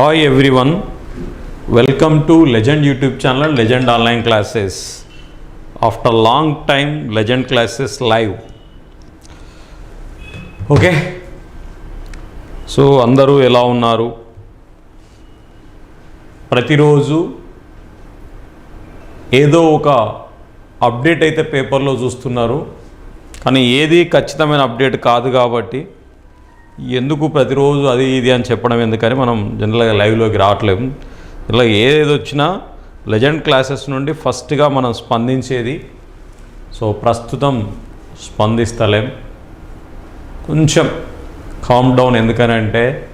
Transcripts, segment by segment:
Hi everyone welcome to Legend YouTube channel Legend online classes after long time Legend classes live okay so అందరూ ఎలా ఉన్నారు? ప్రతిరోజు ఏదో ఒక అప్డేట్ అయితే పేపర్లో చూస్తున్నారు. కానీ ఏది ఖచ్చితమైన అప్డేట్ కాదు కాబట్టి ఎందుకు ప్రతిరోజు అది ఇది అని చెప్పడం ఎందుకని మనం జనరల్గా లైవ్లోకి రావట్లేము. ఇలా ఏది వచ్చినా లెజెండ్ క్లాసెస్ నుండి ఫస్ట్గా మనం స్పందించేది సో ప్రస్తుతం స్పందిస్తలేం. కొంచెం కామ్ డౌన్ ఎందుకనంటే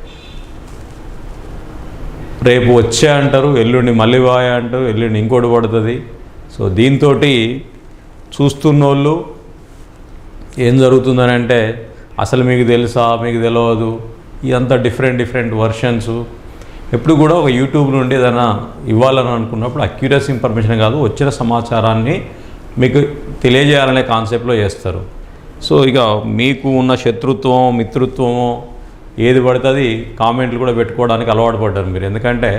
రేపు వచ్చే అంటారు ఎల్లుండి మళ్ళీ వాయ అంటారు ఎల్లుండి ఇంకోటి పడుతుంది. సో దీంతో చూస్తున్నోళ్ళు ఏం జరుగుతుందని అంటే అసలు మీకు తెలుసా మీకు తెలియదు ఇదంతా డిఫరెంట్ డిఫరెంట్ వర్షన్స్. ఎప్పుడు కూడా ఒక యూట్యూబ్ నుండి ఏదైనా ఇవ్వాలని అనుకున్నప్పుడు అక్యూరస్ ఇన్ఫర్మేషన్ కాదు వచ్చిన సమాచారాన్ని మీకు తెలియజేయాలనే కాన్సెప్ట్లో చేస్తారు. సో ఇక మీకు ఉన్న శత్రుత్వం మిత్రుత్వము ఏది పడుతుంది కామెంట్లు కూడా పెట్టుకోవడానికి అలవాటు పడ్డారు మీరు. ఎందుకంటే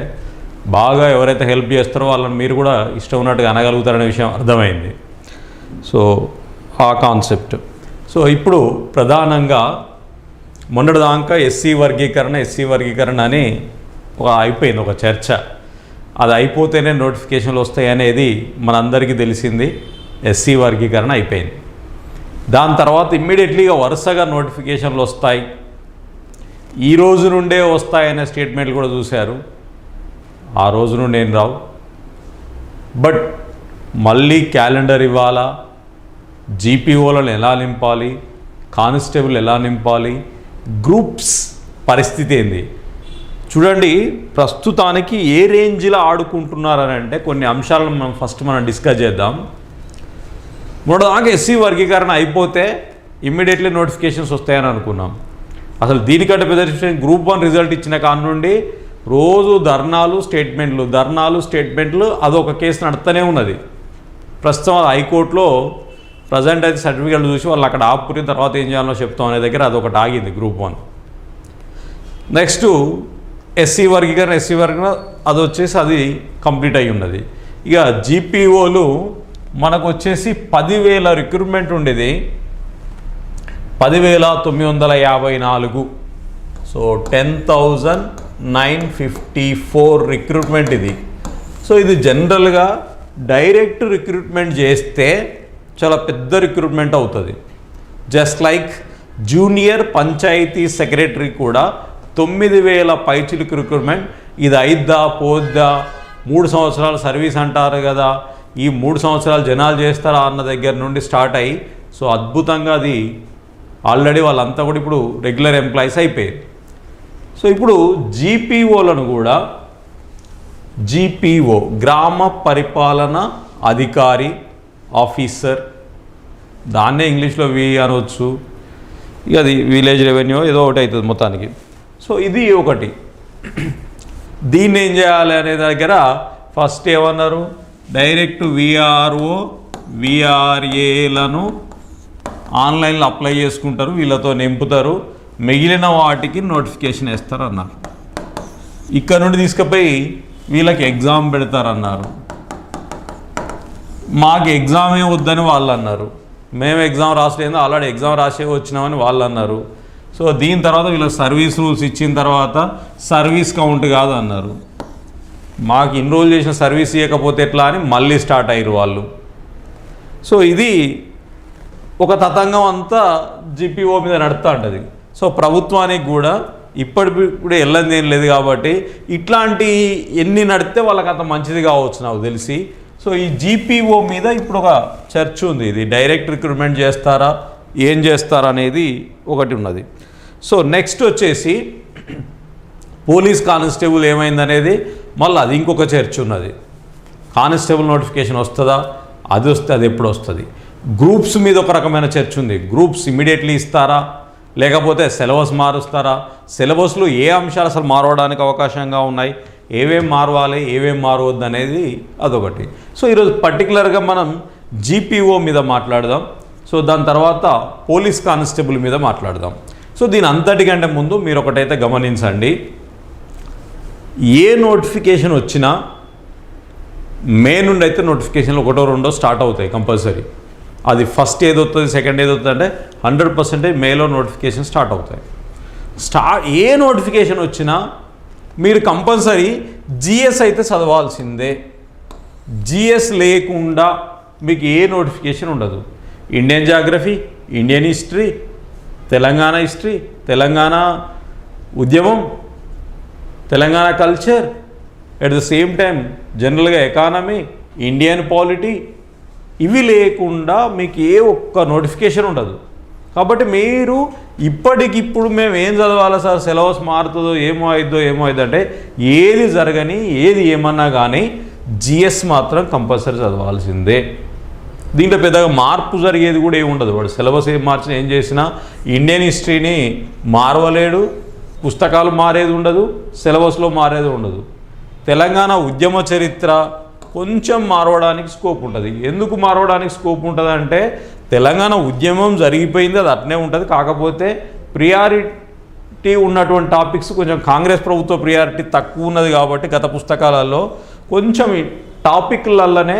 బాగా ఎవరైతే హెల్ప్ చేస్తారో వాళ్ళని మీరు కూడా ఇష్టం ఉన్నట్టుగా అనగలుగుతారనే విషయం అర్థమైంది. సో ఆ కాన్సెప్ట్. సో ఇప్పుడు ప్రధానంగా మొన్నటిదాకా ఎస్సీ వర్గీకరణ ఎస్సీ వర్గీకరణ అని ఒక అయిపోయింది ఒక చర్చ. అది అయిపోతేనే నోటిఫికేషన్లు వస్తాయి అనేది మనందరికీ తెలిసింది. ఎస్సీ వర్గీకరణ అయిపోయింది. దాని తర్వాత ఇమ్మీడియట్లీగా వరుసగా నోటిఫికేషన్లు వస్తాయి. ఈ రోజు నుండే వస్తాయనే స్టేట్మెంట్లు కూడా చూశారు. ఆ రోజు నుండి ఏం రావు. బట్ మళ్ళీ క్యాలెండర్ ఇవ్వాలా? జీపీఓలను ఎలా నింపాలి? కానిస్టేబుల్ ఎలా నింపాలి? గ్రూప్స్ పరిస్థితి ఏంది? చూడండి ప్రస్తుతానికి ఏ రేంజ్లో ఆడుకుంటున్నారని అంటే కొన్ని అంశాలను మనం ఫస్ట్ మనం డిస్కస్ చేద్దాం. మూడోదాకా ఎస్సీ వర్గీకరణ అయిపోతే ఇమ్మీడియట్లీ నోటిఫికేషన్స్ వస్తాయని అనుకున్నాం. అసలు దీనికంటే పెద్ద గ్రూప్ వన్ రిజల్ట్ ఇచ్చిన కాడ నుండి రోజు ధర్నాలు స్టేట్మెంట్లు ధర్నాలు స్టేట్మెంట్లు అదొక కేసు నడుస్తూనే ఉన్నది. ప్రస్తుతం హైకోర్టులో ప్రజెంట్ అయితే సర్టిఫికేట్లు చూసి వాళ్ళు అక్కడ ఆపుకుని తర్వాత ఏం చేయాలో చెప్తాం అనే దగ్గర అదొకటి ఆగింది గ్రూప్ వన్. నెక్స్ట్ ఎస్సీ వర్గీకరణ ఎస్సీ వర్గీకరణ అది వచ్చేసి అది కంప్లీట్ అయి ఉన్నది. ఇక జీపీఓలు మనకు వచ్చేసి పదివేల రిక్రూట్మెంట్ ఉండేది. పదివేల తొమ్మిది వందల యాభై నాలుగు. So ten thousand nine fifty four recruitment ఇది. సో ఇది జనరల్గా డైరెక్ట్ రిక్రూట్మెంట్ చేస్తే చాలా పెద్ద రిక్రూట్మెంట్ అవుతుంది. Just like junior panchayat secretary కూడా తొమ్మిది వేల పైచిలకు రిక్రూట్మెంట్ ఇది అయిద్దా పోద్దా మూడు సంవత్సరాలు సర్వీస్ అంటారు కదా ఈ మూడు సంవత్సరాలు జనాలు చేస్తారా అన్న దగ్గర నుండి స్టార్ట్ అయ్యి సో అద్భుతంగా అది ఆల్రెడీ వాళ్ళంతా కూడా ఇప్పుడు రెగ్యులర్ ఎంప్లాయీస్ అయిపోయారు. సో ఇప్పుడు జీపీఓలను కూడా జీపీఓ గ్రామ పరిపాలన అధికారి ఆఫీసర్. దాన్నే ఇంగ్లీష్లో వి అనవచ్చు ఇక అది విలేజ్ రెవెన్యూ ఏదో ఒకటి అవుతుంది మొత్తానికి. సో ఇది ఒకటి. దీన్ని ఏం చేయాలి అనే దగ్గర ఫస్ట్ ఏమన్నారు? డైరెక్ట్ విఆర్ఓ విఆర్ఏలను ఆన్లైన్లో అప్లై చేసుకుంటారు వీళ్ళతో నింపుతారు. మిగిలిన వాటికి నోటిఫికేషన్ వేస్తారు అన్నారు ఇక్కడ నుండి తీసుకుపోయి వీళ్ళకి ఎగ్జామ్ పెడతారన్నారు. మాకు ఎగ్జామే వద్దని వాళ్ళు అన్నారు. మేము ఎగ్జామ్ రాసలేదు ఆల్రెడీ ఎగ్జామ్ రాసే వచ్చినామని వాళ్ళు అన్నారు. సో దీని తర్వాత వీళ్ళ సర్వీస్ రూల్స్ ఇచ్చిన తర్వాత సర్వీస్ కౌంట్ కాదు అన్నారు. మాకు ఇన్రోల్ చేసిన సర్వీస్ ఇవ్వకపోతే ఎట్లా అని మళ్ళీ స్టార్ట్ అయ్యారు వాళ్ళు. సో ఇది ఒక తతంగం అంతా జిపిఓ మీద నడుస్తూ ఉంటుంది సో ప్రభుత్వానికి కూడా ఇప్పటి కూడా వెళ్ళంది ఏం లేదు కాబట్టి ఇట్లాంటి ఎన్ని నడితే వాళ్ళకి అంత మంచిది కావచ్చు నాకు తెలిసి. సో ఈ జీపీఓ మీద ఇప్పుడు ఒక చర్చ ఉంది. ఇది డైరెక్ట్ రిక్రూట్మెంట్ చేస్తారా? ఏం చేస్తారా అనేది ఒకటి ఉన్నది. సో నెక్స్ట్ వచ్చేసి పోలీస్ కానిస్టేబుల్ ఏమైందనేది మళ్ళీ అది ఇంకొక చర్చ ఉన్నది. కానిస్టేబుల్ నోటిఫికేషన్ వస్తుందా? అది వస్తే అది ఎప్పుడు వస్తుంది? గ్రూప్స్ మీద ఒక రకమైన చర్చ ఉంది. గ్రూప్స్ ఇమీడియట్లీ ఇస్తారా? లేకపోతే సిలబస్ మారుస్తారా? సిలబస్లో ఏ అంశాలు అసలు మారవడానికి అవకాశంగా ఉన్నాయి? ఏవేం మారవాలి ఏవేం మారవద్దు అనేది అదొకటి. సో ఈరోజు పర్టికులర్గా మనం జీపీఓ మీద మాట్లాడదాం. సో దాని తర్వాత పోలీస్ కానిస్టేబుల్ మీద మాట్లాడదాం. సో దీని అంతటికంటే ముందు మీరు ఒకటైతే గమనించండి. ఏ నోటిఫికేషన్ వచ్చినా మే నుండి అయితే నోటిఫికేషన్లు ఒకటో రెండో స్టార్ట్ అవుతాయి కంపల్సరీ. అది ఫస్ట్ ఏది వస్తుంది సెకండ్ ఏది వస్తుంది అంటే హండ్రెడ్ పర్సెంటేజ్ మేలో నోటిఫికేషన్ స్టార్ట్ అవుతాయి. స్టా ఏ నోటిఫికేషన్ వచ్చినా మీరు కంపల్సరీ జిఎస్ అయితే చదవాల్సిందే. జిఎస్ లేకుండా మీకు ఏ నోటిఫికేషన్ ఉండదు. Indian geography Indian history Telangana history Telangana ఉద్యమం Telangana culture at the same time జనరల్గా ఎకానమీ ఇండియన్ పాలిటీ ఇవి లేకుండా మీకు ఏ ఒక్క నోటిఫికేషన్ ఉండదు. కాబట్టి మీరు ఇప్పటికిప్పుడు మేము ఏం చదవాలా సార్? సిలబస్ మారుతుందో ఏమో అయిద్దో ఏమో అయిద్దో ఏది జరగని ఏది ఏమన్నా కానీ జిఎస్ మాత్రం కంపల్సరీ చదవాల్సిందే. దీంట్లో పెద్దగా మార్పు జరిగేది కూడా ఏముండదు వాడు సిలబస్ ఏం మార్చినా ఏం చేసినా ఇండియన్ హిస్టరీని మారవలేడు పుస్తకాలు మారేది ఉండదు సిలబస్లో మారేది ఉండదు. తెలంగాణ ఉద్యమ చరిత్ర కొంచెం మారవడానికి స్కోప్ ఉంటుంది. ఎందుకు మారవడానికి స్కోప్ ఉంటుంది అంటే తెలంగాణ ఉద్యమం జరిగిపోయింది అది అట్నే ఉంటుంది. కాకపోతే ప్రియారిటీ ఉన్నటువంటి టాపిక్స్ కొంచెం కాంగ్రెస్ ప్రభుత్వ ప్రియారిటీ తక్కువ ఉన్నది కాబట్టి గత పుస్తకాలలో కొంచెం టాపిక్లలోనే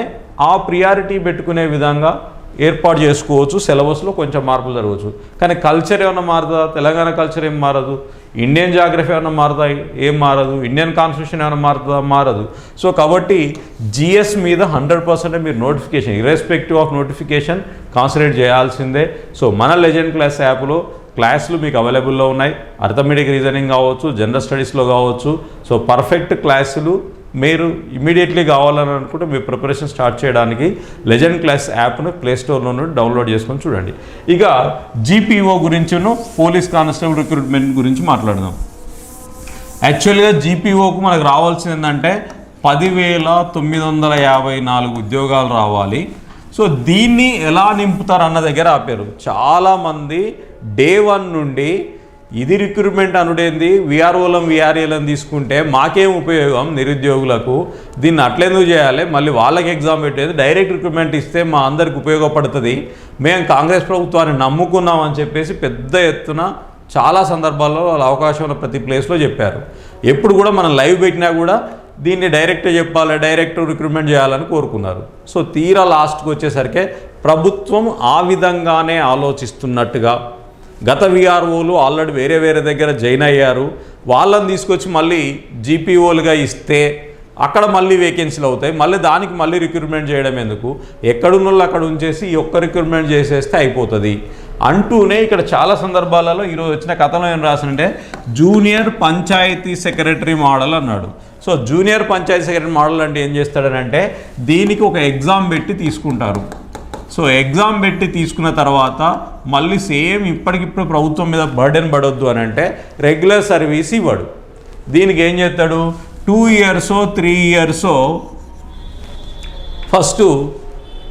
ఆ ప్రియారిటీ పెట్టుకునే విధంగా ఏర్పాటు చేసుకోవచ్చు సిలబస్లో కొంచెం మార్పులు జరగవచ్చు. కానీ కల్చర్ ఏమైనా మారదా తెలంగాణ కల్చర్ ఏం మారదు? ఇండియన్ జాగ్రఫీ ఏమైనా మారదా ఏం మారదు? ఇండియన్ కాన్స్టిట్యూషన్ ఏమైనా మారుతుందా? మారదు. సో కాబట్టి జిఎస్ మీద హండ్రెడ్ పర్సెంట్ మీరు notification irrespective of notification concentrate చేయాల్సిందే. సో మన లెజెండ్ క్లాస్ యాప్లో క్లాసులు మీకు అవైలబుల్లో ఉన్నాయి. అర్థమెటిక్ రీజనింగ్ కావచ్చు జనరల్ స్టడీస్లో కావచ్చు. సో పర్ఫెక్ట్ క్లాసులు మీరు ఇమీడియట్లీ కావాలని అనుకుంటే మీ ప్రిపరేషన్ స్టార్ట్ చేయడానికి లెజెండ్ క్లాస్ యాప్ను ప్లేస్టోర్లో నుండి డౌన్లోడ్ చేసుకొని చూడండి. ఇక జీపీఓ గురించును పోలీస్ కానిస్టేబుల్ రిక్రూట్మెంట్ గురించి మాట్లాడదాం. యాక్చువల్గా జీపీఓకు మనకు రావాల్సింది ఏంటంటే పదివేల తొమ్మిది వందల యాభై నాలుగు ఉద్యోగాలు రావాలి. సో దీన్ని ఎలా నింపుతారు అన్న దగ్గర ఆపారు. చాలామంది డే వన్ నుండి ఇది రిక్రూట్మెంట్ అనుడేంది? విఆర్ఓలం విఆర్ఏలను తీసుకుంటే మాకేం ఉపయోగం నిరుద్యోగులకు? దీన్ని అట్లెందుకు చేయాలి? మళ్ళీ వాళ్ళకి ఎగ్జామ్ పెట్టేది డైరెక్ట్ రిక్రూట్మెంట్ ఇస్తే మా అందరికి ఉపయోగపడుతుంది. మేము కాంగ్రెస్ ప్రభుత్వాన్ని నమ్ముకున్నామని చెప్పేసి పెద్ద ఎత్తున చాలా సందర్భాల్లో వాళ్ళ అవకాశం ఉన్న ప్రతి ప్లేస్లో చెప్పారు. ఎప్పుడు కూడా మనం లైవ్ పెట్టినా కూడా దీన్ని డైరెక్ట్ చెప్పాలి డైరెక్ట్ రిక్రూట్మెంట్ చేయాలని కోరుకున్నారు. సో తీరా లాస్ట్కి వచ్చేసరికి ప్రభుత్వం ఆ విధంగానే ఆలోచిస్తున్నట్టుగా గత విఆర్ఓలు ఆల్రెడీ వేరే వేరే దగ్గర జాయిన్ అయ్యారు. వాళ్ళని తీసుకొచ్చి మళ్ళీ జీపీఓలుగా ఇస్తే అక్కడ మళ్ళీ వేకెన్సీలు అవుతాయి. మళ్ళీ దానికి మళ్ళీ రిక్రూట్మెంట్ చేయడం ఎందుకు? ఎక్కడున్న వాళ్ళు అక్కడ ఉంచేసి ఈ ఒక్క రిక్రూట్మెంట్ చేసేస్తే అయిపోతుంది. అంటూనే ఇక్కడ చాలా సందర్భాలలో ఈరోజు వచ్చిన కథలో ఏం రాసినంటే జూనియర్ పంచాయతీ సెక్రటరీ మోడల్ అన్నాడు. So junior panchayat secretary model అంటే ఏం చేస్తాడనంటే దీనికి ఒక ఎగ్జామ్ పెట్టి తీసుకుంటారు. సో ఎగ్జామ్ పెట్టి తీసుకున్న తర్వాత మళ్ళీ సేమ్ ఇప్పటికిప్పుడు ప్రభుత్వం మీద బర్డెన్ పడొద్దు అని అంటే రెగ్యులర్ సర్వీస్ ఇవ్వడు. దీనికి ఏం చేస్తాడు? టూ ఇయర్సో త్రీ ఇయర్సో ఫస్ట్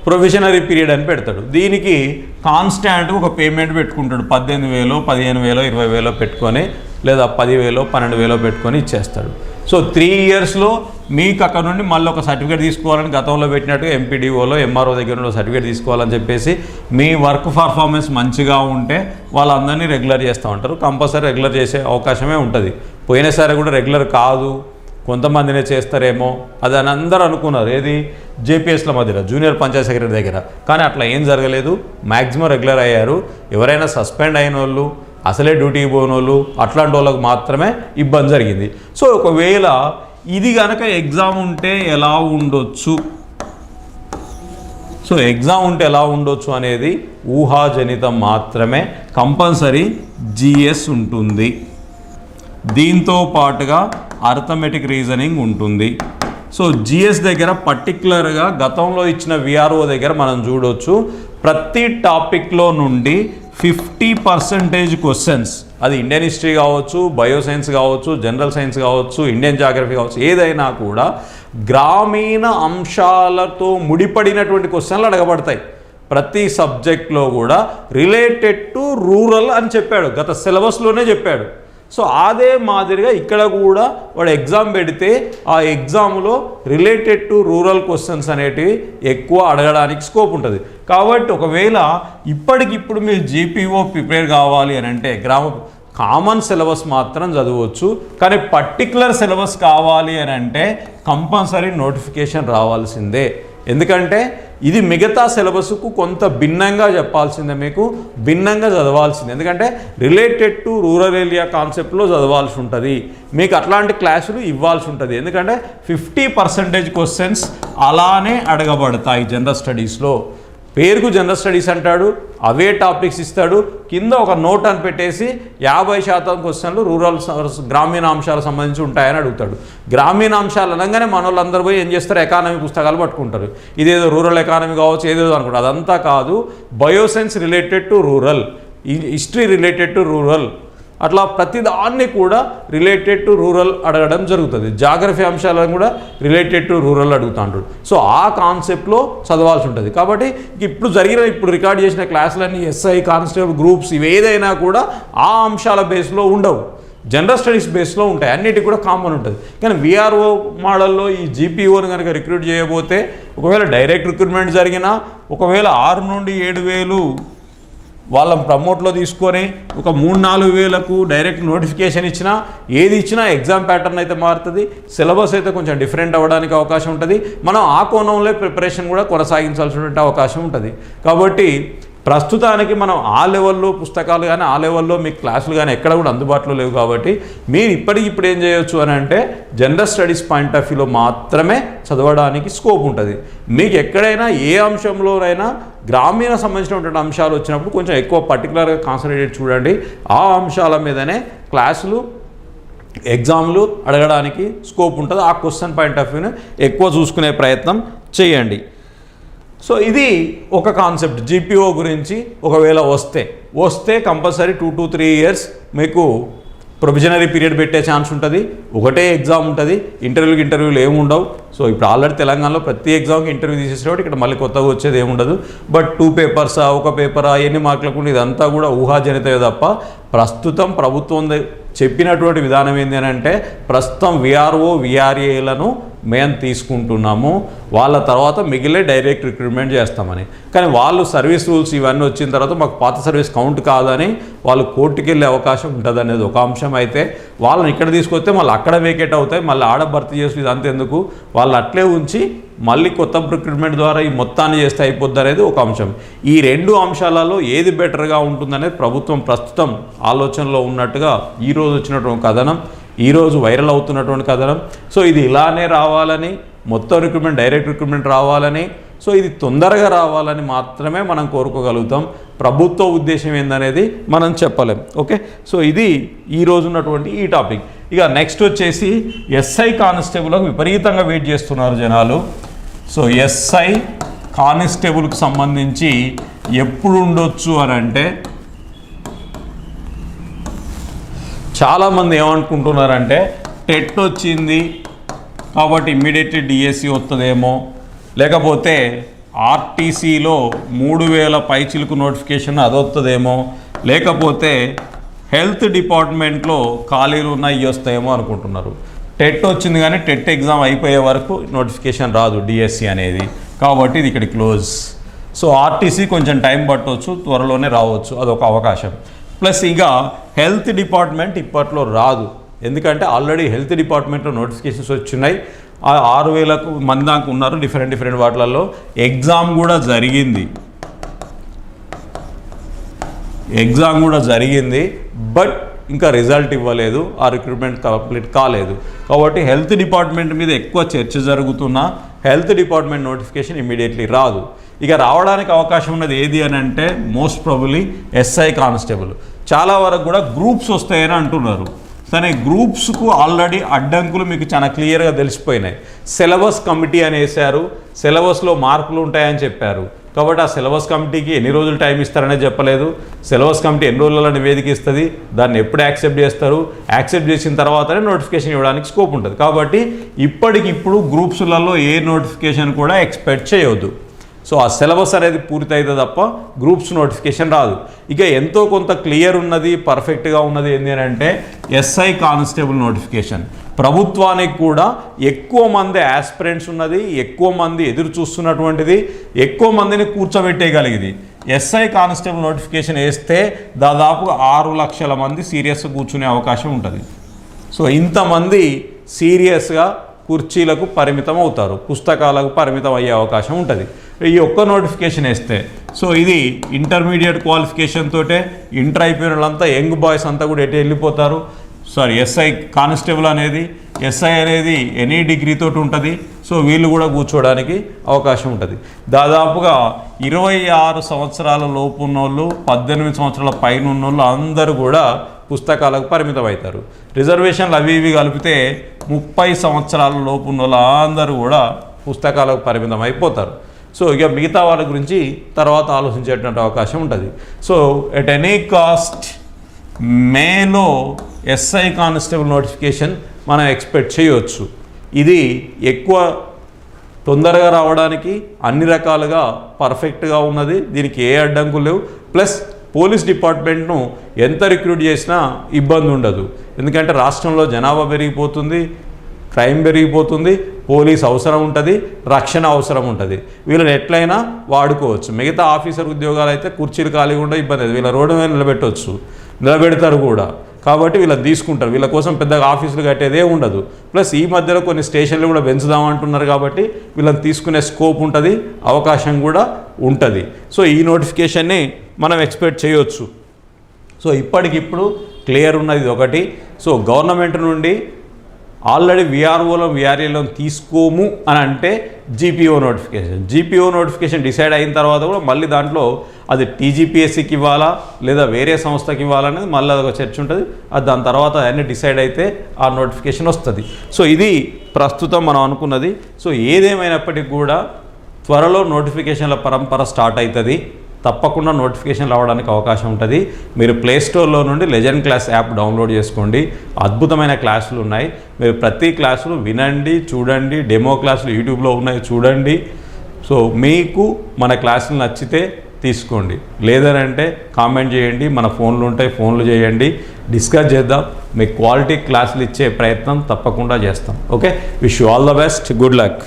ప్రొవిజనరీ పీరియడ్ అని పెడతాడు. దీనికి కాన్స్టాంట్ ఒక పేమెంట్ పెట్టుకుంటాడు. పద్దెనిమిది వేలు పదిహేను వేలో ఇరవై వేలో పెట్టుకొని లేదా పదివేలో పన్నెండు వేలో పెట్టుకొని ఇచ్చేస్తాడు. సో త్రీ ఇయర్స్లో మీకు అక్కడ నుండి మళ్ళీ ఒక సర్టిఫికేట్ తీసుకోవాలని గతంలో పెట్టినట్టుగా ఎంపీడీఓలో ఎంఆర్ఓ దగ్గర నుండి సర్టిఫికేట్ తీసుకోవాలని చెప్పేసి మీ వర్క్ పర్ఫార్మెన్స్ మంచిగా ఉంటే వాళ్ళందరినీ రెగ్యులర్ చేస్తూ ఉంటారు. కంపల్సరీ రెగ్యులర్ చేసే అవకాశమే ఉంటుంది. పోయినసారి కూడా రెగ్యులర్ కాదు. కొంతమందినే చేస్తారేమో అది అని అందరూ అనుకున్నారు. ఏది? జేపీఎస్ల మధ్యలో జూనియర్ పంచాయత్ సెక్రటరీ దగ్గర. కానీ అట్లా ఏం జరగలేదు. మ్యాక్సిమం రెగ్యులర్ అయ్యారు. ఎవరైనా సస్పెండ్ అయిన వాళ్ళు అసలే డ్యూటీకి పోయిన వాళ్ళు అట్లాంటి వాళ్ళకి మాత్రమే ఇబ్బంది జరిగింది. సో ఒకవేళ ఇది కనుక ఎగ్జామ్ ఉంటే ఎలా ఉండొచ్చు? సో ఎగ్జామ్ ఉంటే ఎలా ఉండొచ్చు అనేది ఊహాజనితం మాత్రమే కంపల్సరీ జిఎస్ ఉంటుంది. దీంతో పాటుగా అర్థమెటిక్ రీజనింగ్ ఉంటుంది. సో జిఎస్ దగ్గర పర్టికులర్గా గతంలో ఇచ్చిన విఆర్ఓ దగ్గర మనం చూడొచ్చు ప్రతి టాపిక్లో నుండి ఫిఫ్టీ పర్సెంటేజ్ క్వశ్చన్స్. అది ఇండియన్ హిస్టరీ కావచ్చు బయోసైన్స్ కావచ్చు జనరల్ సైన్స్ కావచ్చు ఇండియన్ జాగ్రఫీ కావచ్చు ఏదైనా కూడా గ్రామీణ అంశాలతో ముడిపడినటువంటి క్వశ్చన్లు అడగబడతాయి. ప్రతి సబ్జెక్ట్లో కూడా రిలేటెడ్ టు రూరల్ అని చెప్పాడు. గత సిలబస్లోనే చెప్పాడు. సో అదే మాదిరిగా ఇక్కడ కూడా వాడు ఎగ్జామ్ పెడితే ఆ ఎగ్జామ్లో రిలేటెడ్ టు రూరల్ క్వశ్చన్స్ అనేటివి ఎక్కువ అడగడానికి స్కోప్ ఉంటుంది. కాబట్టి ఒకవేళ ఇప్పటికిప్పుడు మీరు జీపీఓ ప్రిపేర్ కావాలి అని అంటే గ్రామ కామన్ సిలబస్ మాత్రం చదవచ్చు కానీ పర్టికులర్ సిలబస్ కావాలి అని అంటే కంపల్సరీ నోటిఫికేషన్ రావాల్సిందే. ఎందుకంటే ఇది మిగతా సిలబస్కు కొంత భిన్నంగా చెప్పాల్సిందే మీకు భిన్నంగా చదవాల్సింది. ఎందుకంటే రిలేటెడ్ టు రూరల్ ఏరియా కాన్సెప్ట్లో చదవాల్సి ఉంటుంది. మీకు అట్లాంటి క్లాసులు ఇవ్వాల్సి ఉంటుంది. ఎందుకంటే ఫిఫ్టీ పర్సెంటేజ్ క్వశ్చన్స్ అలానే అడగబడతాయి జనరల్ స్టడీస్లో. పేరుకు జనరల్ స్టడీస్ అంటాడు అవే టాపిక్స్ ఇస్తాడు. కింద ఒక నోట్ అని పెట్టేసి యాభై శాతం క్వశ్చన్లు రూరల్ గ్రామీణ అంశాలకు సంబంధించి ఉంటాయని అడుగుతాడు. గ్రామీణ అంశాలు అనగానే మన వాళ్ళందరూ పోయి ఏం చేస్తారు? ఎకానమీ పుస్తకాలు పట్టుకుంటారు. ఇదేదో రూరల్ ఎకానమీ కావచ్చు ఏదేదో అనుకుంటారు. అదంతా కాదు bioscience related to rural. History related to rural. అట్లా ప్రతిదాన్ని కూడా రిలేటెడ్ టు రూరల్ అడగడం జరుగుతుంది. జాగ్రఫీ అంశాలను కూడా రిలేటెడ్ టు రూరల్ అడుగుతాంటాడు సో ఆ కాన్సెప్ట్లో చదవాల్సి ఉంటుంది. కాబట్టి ఇప్పుడు జరిగిన ఇప్పుడు రికార్డ్ చేసిన క్లాసులన్నీ ఎస్ఐ కానిస్టేబుల్ గ్రూప్స్ ఇవేదైనా ఏదైనా కూడా ఆ అంశాల బేస్లో ఉండవు. జనరల్ స్టడీస్ బేస్లో ఉంటాయి. అన్నిటికి కూడా కామన్ ఉంటుంది. కానీ విఆర్ఓ మోడల్లో ఈ జీపీఓని కనుక రిక్రూట్ చేయబోతే ఒకవేళ డైరెక్ట్ రిక్రూట్మెంట్ జరిగినా ఒకవేళ ఆరు నుండి ఏడు వేలు వాళ్ళని ప్రమోట్లో తీసుకొని ఒక మూడు నాలుగు వేలకు డైరెక్ట్ నోటిఫికేషన్ ఇచ్చినా ఏది ఇచ్చినా ఎగ్జామ్ ప్యాటర్న్ అయితే మారుతుంది. సిలబస్ అయితే కొంచెం డిఫరెంట్ అవ్వడానికి అవకాశం ఉంటుంది. మనం ఆ కోణంలో ప్రిపరేషన్ కూడా కొనసాగించాల్సినటువంటి అవకాశం ఉంటుంది. కాబట్టి ప్రస్తుతానికి మనం ఆ లెవెల్లో పుస్తకాలు కానీ ఆ లెవెల్లో మీకు క్లాసులు కానీ ఎక్కడ కూడా అందుబాటులో లేవు కాబట్టి మీరు ఇప్పటికి ఇప్పుడు ఏం చేయొచ్చు అని అంటే జనరల్ స్టడీస్ పాయింట్ ఆఫ్ వ్యూలో మాత్రమే చదవడానికి స్కోప్ ఉంటుంది. మీకు ఎక్కడైనా ఏ అంశంలోనైనా గ్రామీణ సంబంధించినటువంటి అంశాలు వచ్చినప్పుడు కొంచెం ఎక్కువ పర్టికులర్గా కాన్సన్ట్రేట్ చూడండి. ఆ అంశాల మీదనే క్లాసులు ఎగ్జామ్లు అడగడానికి స్కోప్ ఉంటుంది. ఆ క్వశ్చన్ పాయింట్ ఆఫ్ వ్యూని ఎక్కువ చూసుకునే ప్రయత్నం చేయండి. సో ఇది ఒక కాన్సెప్ట్. జీపీఓ గురించి ఒకవేళ వస్తే వస్తే compulsory two to three years మీకు ప్రొవిజనరీ పీరియడ్ పెట్టే ఛాన్స్ ఉంటుంది. ఒకటే ఎగ్జామ్ ఉంటుంది. ఇంటర్వ్యూకి ఇంటర్వ్యూలు ఏమి ఉండవు. సో ఇప్పుడు ఆల్రెడీ తెలంగాణలో ప్రతి ఎగ్జామ్కి ఇంటర్వ్యూ తీసేసేవాడు ఇక్కడ మళ్ళీ కొత్తగా వచ్చేది ఏముండదు ఉండదు. బట్ టూ పేపర్సా ఒక పేపరా ఎన్ని మార్కులకు ఇదంతా కూడా ఊహాజనితమే తప్ప ప్రస్తుతం ప్రభుత్వం చెప్పినటువంటి విధానం ఏంటి అని అంటే ప్రస్తుతం విఆర్ఓ విఆర్ఏలను మేము తీసుకుంటున్నాము. వాళ్ళ తర్వాత మిగిలే డైరెక్ట్ రిక్రూట్మెంట్ చేస్తామని. కానీ వాళ్ళు సర్వీస్ రూల్స్ ఇవన్నీ వచ్చిన తర్వాత మాకు పాత సర్వీస్ కౌంట్ కాదని వాళ్ళు కోర్టుకి వెళ్ళే అవకాశం ఉంటుంది అనేది ఒక అంశం అయితే వాళ్ళని ఇక్కడ తీసుకొస్తే మళ్ళీ అక్కడ వేకేట్ అవుతాయి. మళ్ళీ ఆడ భర్తీ చేసి ఇదంతా ఎందుకు? వాళ్ళు అట్లే ఉంచి మళ్ళీ కొత్త రిక్రూట్మెంట్ ద్వారా ఈ మొత్తాన్ని చేస్తే అయిపోద్ది అనేది ఒక అంశం. ఈ రెండు అంశాలలో ఏది బెటర్గా ఉంటుందనేది ప్రభుత్వం ప్రస్తుతం ఆలోచనలో ఉన్నట్టుగా ఈరోజు వచ్చినటువంటి కథనం ఈరోజు వైరల్ అవుతున్నటువంటి కథనం. సో ఇది ఇలానే రావాలని మొత్తం రిక్రూట్మెంట్ డైరెక్ట్ రిక్రూట్మెంట్ రావాలని సో ఇది తొందరగా రావాలని మాత్రమే మనం కోరుకోగలుగుతాం. ప్రభుత్వ ఉద్దేశం ఏందనేది మనం చెప్పలేం. ఓకే? సో ఇది ఈ ఉన్నటువంటి ఈ టాపిక్. ఇక నెక్స్ట్ వచ్చేసి ఎస్ఐ కానిస్టేబుల్కి విపరీతంగా వెయిట్ చేస్తున్నారు జనాలు. సో ఎస్ఐ కానిస్టేబుల్కి సంబంధించి ఎప్పుడు ఉండొచ్చు అని అంటే చాలామంది ఏమనుకుంటున్నారంటే టెట్ వచ్చింది కాబట్టి ఇమ్మీడియట్లీ డిఎస్సి వస్తుందేమో లేకపోతే ఆర్టీసీలో మూడు వేల పైచిలుకు నోటిఫికేషన్ అది వస్తుందేమో లేకపోతే హెల్త్ డిపార్ట్మెంట్లో ఖాళీలు ఉన్నాయి వస్తాయేమో అనుకుంటున్నారు. టెట్ వచ్చింది కానీ టెట్ ఎగ్జామ్ అయిపోయే వరకు నోటిఫికేషన్ రాదు డిఎస్సి అనేది. కాబట్టి ఇది ఇక్కడ క్లోజ్. సో ఆర్టీసీ కొంచెం టైం పట్టవచ్చు త్వరలోనే రావచ్చు అదొక అవకాశం. ప్లస్ ఇక హెల్త్ డిపార్ట్మెంట్ ఇప్పట్లో రాదు. ఎందుకంటే ఆల్రెడీ హెల్త్ డిపార్ట్మెంట్లో నోటిఫికేషన్స్ వచ్చినాయి. ఆరు వేలకు మంది దాకా ఉన్నారు డిఫరెంట్ డిఫరెంట్ వాటిలలో. ఎగ్జామ్ కూడా జరిగింది. ఎగ్జామ్ కూడా జరిగింది. బట్ ఇంకా రిజల్ట్ ఇవ్వలేదు ఆ రిక్రూట్మెంట్ కంప్లీట్ కాలేదు. కాబట్టి హెల్త్ డిపార్ట్మెంట్ మీద ఎక్కువ చర్చ జరుగుతున్నా హెల్త్ డిపార్ట్మెంట్ నోటిఫికేషన్ ఇమీడియట్లీ రాదు. ఇక రావడానికి అవకాశం ఉన్నది ఏది అని అంటే మోస్ట్ ప్రాబులీ ఎస్ఐ కానిస్టేబుల్. చాలా వరకు కూడా గ్రూప్స్ వస్తాయని అంటున్నారు. కానీ గ్రూప్స్కు ఆల్రెడీ అడ్డంకులు మీకు చాలా క్లియర్గా తెలిసిపోయినాయి. సిలబస్ కమిటీ అని వేశారు సిలబస్లో మార్కులు ఉంటాయని చెప్పారు. కాబట్టి ఆ సిలబస్ కమిటీకి ఎన్ని రోజులు టైం ఇస్తారనే చెప్పలేదు. సిలబస్ కమిటీ ఎన్ని రోజులలో నివేదిక ఇస్తుంది దాన్ని ఎప్పుడు యాక్సెప్ట్ చేస్తారు యాక్సెప్ట్ చేసిన తర్వాతనే నోటిఫికేషన్ ఇవ్వడానికి స్కోప్ ఉంటుంది. కాబట్టి ఇప్పటికిప్పుడు గ్రూప్స్లలో ఏ నోటిఫికేషన్ కూడా ఎక్స్పెక్ట్ చేయవద్దు సో ఆ సిలబస్ అనేది పూర్తయితే తప్ప గ్రూప్స్ నోటిఫికేషన్ రాదు. ఇక ఎంతో కొంత క్లియర్ ఉన్నది పర్ఫెక్ట్గా ఉన్నది ఏంటి అని అంటే ఎస్ఐ కానిస్టేబుల్ నోటిఫికేషన్. ప్రభుత్వానికి కూడా ఎక్కువ మంది ఆస్పిరెంట్స్ ఉన్నది ఎక్కువ మంది ఎదురు చూస్తున్నటువంటిది ఎక్కువ మందిని కూర్చోబెట్టేయగలిగింది. ఎస్ఐ కానిస్టేబుల్ నోటిఫికేషన్ వేస్తే దాదాపు ఆరు లక్షల మంది సీరియస్గా కూర్చునే అవకాశం ఉంటుంది. సో ఇంతమంది సీరియస్గా కుర్చీలకు పరిమితం అవుతారు. పుస్తకాలకు పరిమితం అయ్యే అవకాశం ఉంటుంది. ఈ ఒక్క నోటిఫికేషన్ వేస్తే సో ఇది ఇంటర్మీడియట్ క్వాలిఫికేషన్ తోటే ఇంటర్ అయిపోయిన వాళ్ళంతా యంగ్ బాయ్స్ అంతా కూడా ఎటు వెళ్ళిపోతారు? సారీ ఎస్ఐ కానిస్టేబుల్ అనేది ఎస్ఐ అనేది ఎనీ డిగ్రీతో ఉంటుంది. సో వీళ్ళు కూడా కూర్చోవడానికి అవకాశం ఉంటుంది. దాదాపుగా ఇరవై ఆరు సంవత్సరాల లోపు ఉన్నోళ్ళు పద్దెనిమిది సంవత్సరాల పైన ఉన్నోళ్ళు అందరూ కూడా పుస్తకాలకు పరిమితం అవుతారు రిజర్వేషన్లు అవి ఇవి కలిపితే ముప్పై సంవత్సరాల లోపు ఉన్న అందరూ కూడా పుస్తకాలకు పరిమితం అయిపోతారు సో ఇక మిగతా వాళ్ళ గురించి తర్వాత ఆలోచించేటువంటి అవకాశం ఉంటుంది. సో ఎట్ ఎనీ కాస్ట్ మేలో ఎస్ఐ కానిస్టేబుల్ నోటిఫికేషన్ మనం ఎక్స్పెక్ట్ చేయవచ్చు ఇది ఎక్కువ తొందరగా రావడానికి అన్ని రకాలుగా పర్ఫెక్ట్గా ఉన్నది. దీనికి ఏ అడ్డంకులు లేవు. ప్లస్ పోలీస్ డిపార్ట్మెంట్ను ఎంత రిక్రూట్ చేసినా ఇబ్బంది ఉండదు. ఎందుకంటే రాష్ట్రంలో జనాభా పెరిగిపోతుంది క్రైమ్ పెరిగిపోతుంది పోలీస్ అవసరం ఉంటుంది రక్షణ అవసరం ఉంటుంది. వీళ్ళని ఎట్లయినా వాడుకోవచ్చు. మిగతా ఆఫీసర్ ఉద్యోగాలు అయితే కుర్చీలు ఖాళీగా ఉండే ఇబ్బంది లేదు వీళ్ళ రోడ్డు మీద నిలబెట్టవచ్చు నిలబెడతారు కూడా. కాబట్టి వీళ్ళని తీసుకుంటారు. వీళ్ళ కోసం పెద్దగా ఆఫీసులు కట్టేదే ఉండదు. ప్లస్ ఈ మధ్యలో కొన్ని స్టేషన్లు కూడా పెంచుదామంటున్నారు కాబట్టి వీళ్ళని తీసుకునే స్కోప్ ఉంటుంది అవకాశం కూడా ఉంటుంది. సో ఈ నోటిఫికేషన్ని మనం ఎక్స్పెక్ట్ చేయొచ్చు. సో ఇప్పటికిప్పుడు క్లియర్ ఉన్నది ఇది ఒకటి. సో గవర్నమెంట్ నుండి ఆల్రెడీ విఆర్ఓలో విఆర్ఏలో తీసుకోము అని అంటే GPO notification GPO notification decide అయిన తర్వాత కూడా మళ్ళీ దాంట్లో అది టీజీపీఎస్సీకి ఇవ్వాలా లేదా వేరే సంస్థకి ఇవ్వాలా అనేది మళ్ళీ అదొక చర్చ ఉంటుంది. అది దాని తర్వాత అన్నీ డిసైడ్ అయితే ఆ నోటిఫికేషన్ వస్తుంది. సో ఇది ప్రస్తుతం మనం అనుకున్నది. సో ఏదేమైనప్పటికీ కూడా త్వరలో నోటిఫికేషన్ల పరంపర స్టార్ట్ అవుతుంది తప్పకుండా నోటిఫికేషన్ రావడానికి అవకాశం ఉంటుంది. మీరు ప్లేస్టోర్లో నుండి లెజెండ్ క్లాస్ యాప్ డౌన్లోడ్ చేసుకోండి. అద్భుతమైన క్లాసులు ఉన్నాయి. మీరు ప్రతి క్లాసులు వినండి చూడండి. డెమో క్లాసులు యూట్యూబ్లో ఉన్నాయి చూడండి. సో మీకు మన క్లాసులు నచ్చితే తీసుకోండి. లేదనంటే కామెంట్ చేయండి. మన ఫోన్లు ఉంటాయి ఫోన్లు చేయండి. డిస్కస్ చేద్దాం. మీకు క్వాలిటీ క్లాసులు ఇచ్చే ప్రయత్నం తప్పకుండా చేస్తాం. Okay? Wish you all the best good luck